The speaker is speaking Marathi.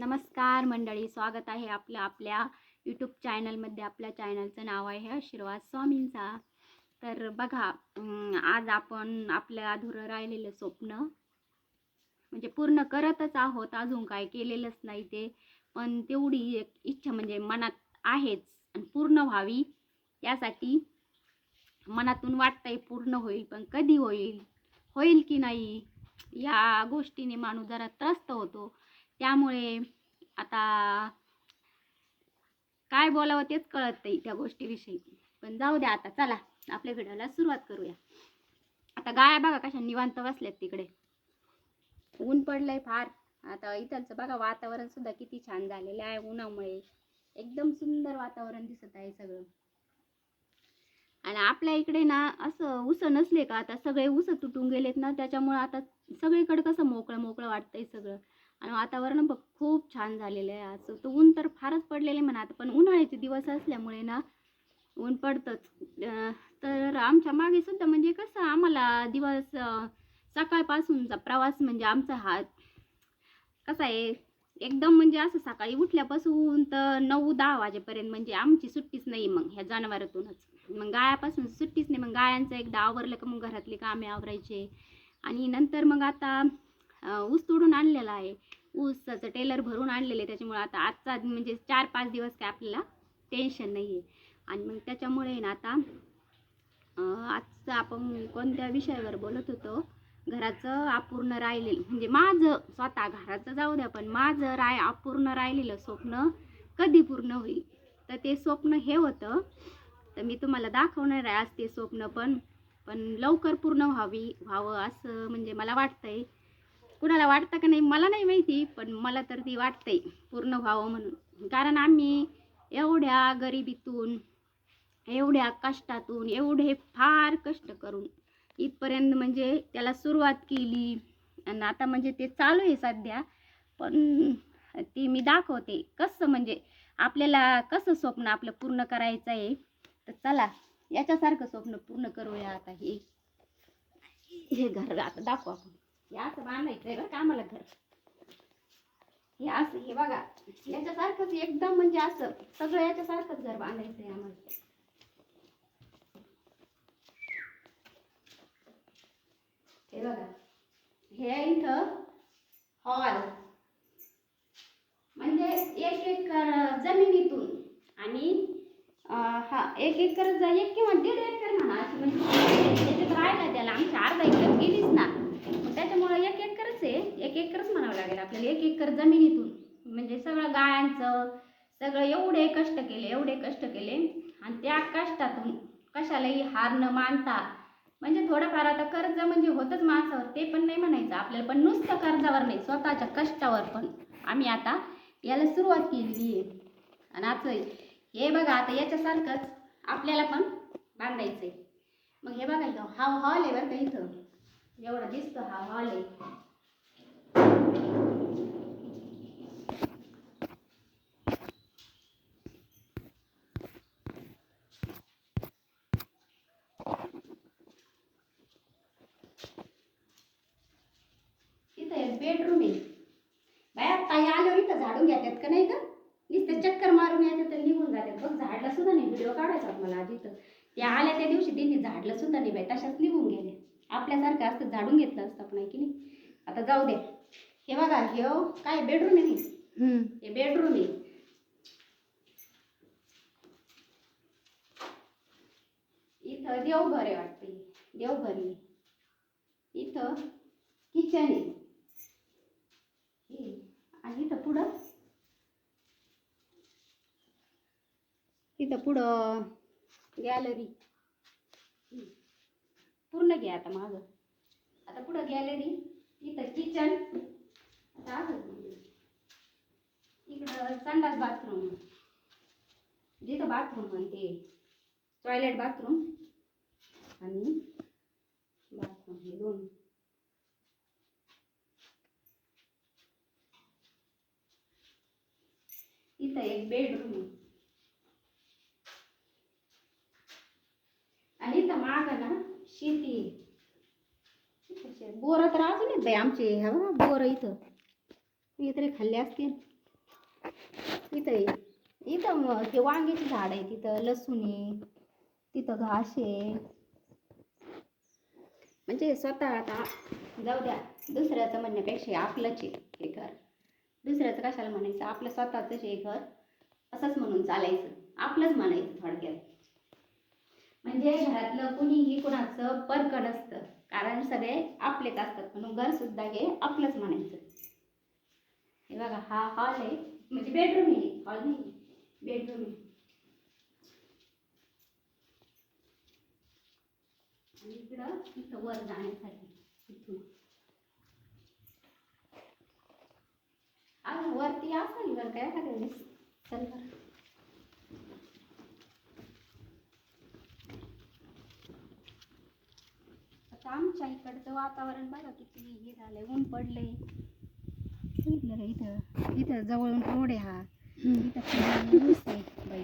नमस्कार मंडळी स्वागत आहे आपलं आपल्या यूट्यूब चॅनलमध्ये आपल्या चॅनलचं नाव आहे आशीर्वाद स्वामींचा. तर बघा आज आपण आपलं अधुरं राहिलेलं स्वप्न म्हणजे पूर्ण करतच आहोत. अजून काय केलेलंच नाही ते. पण तेवढी एक इच्छा म्हणजे मनात आहेच आणि पूर्ण व्हावी. यासाठी मनातून वाटतंय पूर्ण होईल पण कधी होईल? होईल की नाही? या गोष्टीने माणूस जरा त्रस्त होतो. त्यामुळे आता काय बोलावं तेच कळत नाही त्या गोष्टीविषयी. पण जाऊ द्या आता चला. आपल्या व्हिडिओला सुरुवात करूया. आता गाया बघा कशा निवांत बसल्यात तिकडे. ऊन पडलंय फार. आता इथलचं बघा वातावरण सुद्धा किती छान झालेलं आहे उन्हामुळे. एकदम सुंदर वातावरण दिसत आहे सगळं. आणि आपल्या इकडे ना असं उस नसले का? आता सगळे उस तुटून गेलेत ना त्याच्यामुळे आता सगळीकडे कसं मोकळं मोकळं वाटतंय सगळं. आणि वातावरण बघ खूप छान झालेलं आहे असं तर ऊन तर फारच पडलेलं आहे म्हणा पण उन्हाळ्याचे दिवस असल्यामुळे ना ऊन पडतंच. तर आमच्या मागे सुद्धा म्हणजे कसं आम्हाला दिवस सकाळपासूनचा प्रवास म्हणजे आमचा हा कसा आहे एकदम म्हणजे असं सकाळी उठल्यापासून तर नऊ दहा वाजेपर्यंत म्हणजे आमची सुट्टीच नाही मग ह्या जनावरातूनच. मग गायापासून सुट्टीच नाही मग गायांचं एकदा आवरलं का मग घरातली कामे आवरायचे. आणि नंतर मग आता ऊस तोडून आणलेला आहे. ऊसाचं टेलर भरून आणलेलं आहे. त्याच्यामुळे आता आजचा म्हणजे चार पाच दिवस काय आपल्याला टेन्शन नाही आहे आणि मग त्याच्यामुळे ना आता आजचं आपण कोणत्या विषयावर बोलत होतो? घराचं अपूर्ण राहिलेलं म्हणजे माझं स्वतः घराचं जाऊ द्या पण माझं राय अपूर्ण राहिलेलं स्वप्न कधी पूर्ण होईल? तर ते स्वप्न हे होतं. तर मी तुम्हाला दाखवणार आहे आज ते स्वप्न पण पण लवकर पूर्ण व्हावी व्हावं असं म्हणजे मला वाटतंय. कुणाला वाटतं का नाही मला नाही माहिती पण मला तर ती वाटते पूर्ण व्हावं म्हणून. कारण आम्ही एवढ्या गरिबीतून एवढ्या कष्टातून एवढे फार कष्ट करून इथपर्यंत म्हणजे त्याला सुरुवात केली. आणि आता म्हणजे ते चालू आहे सध्या पण ती मी दाखवते. कसं म्हणजे आपल्याला कसं स्वप्न आपलं पूर्ण करायचं आहे तर चला याच्यासारखं स्वप्न पूर्ण करूया आता हे. हे घर आता दाखवू आपण. हे असं बांधायचं आहे बरं का आम्हाला घर. हे असं हे बघा याच्यासारखंच एकदम म्हणजे असं सगळं याच्यासारखंच घर बांधायचं आहे आम्हाला. हे बघा हे इथं हॉल. म्हणजे एक एकर जमिनीतून आणि हा एक एकर एक किंवा दीड एकर म्हणा अशी म्हणजे त्याच्यात राहिला त्याला आमच्या अर्धा एकर गेलीच ना त्याच्यामुळं एक एकरच आहे. एक एकरच म्हणावं लागेल आपल्याला. एक एकर जमिनीतून. म्हणजे सगळं गायांचं सगळं एवढे कष्ट केले एवढे कष्ट केले. आणि त्या कष्टातून कशालाही हार न मानता म्हणजे थोडंफार आता कर्ज म्हणजे होतच माणसावर. ते पण नाही म्हणायचं. आपल्याला पण नुसतं कर्जावर नाही स्वतःच्या कष्टावर पण. आम्ही आता याला सुरुवात केलेली आहे. आणि असं हे बघा आता याच्यासारखंच आपल्याला पण बांधायचं आहे मग हे बघा इथं. हा हॉल आहे बरं का इथं. एवढा दिसतो हा हॉल आहे. बेडरूम आहे. बाया ताई आल्यावर इथं झाडून घेतात का नाही का नुसतं चक्कर मारून येतात तर निघून जातात. बघ झाडला सुद्धा नाही. व्हिडिओ काढायचा मला आधी तर. त्या आल्या त्या दिवशी त्यांनी झाडला सुद्धा नाही बाई. तशाच निघून गेले आपल्यासारखं असतं झाडून घेतलं असतं आपण की नाही? आता जाऊ दे हे बघा हे हो, काय बेडरूम आहे नाही? हे बेडरूम आहे. इथं देवघर आहे वाटतं. देवघर आहे. इथं किचन आहे. आणि इथं पुढं? इथं पुढं गॅलरी पूर्ण घ्या आता माझं आता पुढं गॅलरी इथं किचन आता इकडं संडास बाथरूम जिथं बाथरूम म्हणते टॉयलेट बाथरूम आणि बाथरूम हे दोन. इथं एक बेडरूम आहे आणि इथं माग ना शेती आहे. इथं शे- बोरं तर अजून येत बाई आमचे. हा बघा बोरं इथं. मी तरी खाल्ले असतील. इथं इथं मग ते वांग्याची झाड आहे तिथं लसूण आहे. तिथं घास आहे. म्हणजे स्वतः आता जाऊ द्या. दुसऱ्याचं म्हणण्यापेक्षा आपलंच आहे हे घर. दुसऱ्याचं कशाला म्हणायचं? आपलं स्वतःच हे घर. असंच म्हणून चालायचं. आपलंच म्हणायचं थोडक्यात. म्हणजे घरातलं कुणीही कुणाचं परकड असतं. कारण सगळे आपलेच असतात. म्हणून घर सुद्धा हे आपलंच म्हणायचं. हे बघा हा हॉल आहे. म्हणजे बेडरूम आहे. हॉल नाही बेडरूम आहे. आणि इकडं इथं वर जाण्यासाठी इथून. अजून वरती असेल बरं काय एखाद्या वेळेस? चल बरं. आता आमच्या इकडचं वातावरण बघा किती हे झालंय ऊन पडलंय. इथं इथं जवळून रोड आहे हा. इथं खाली ऊस आहे.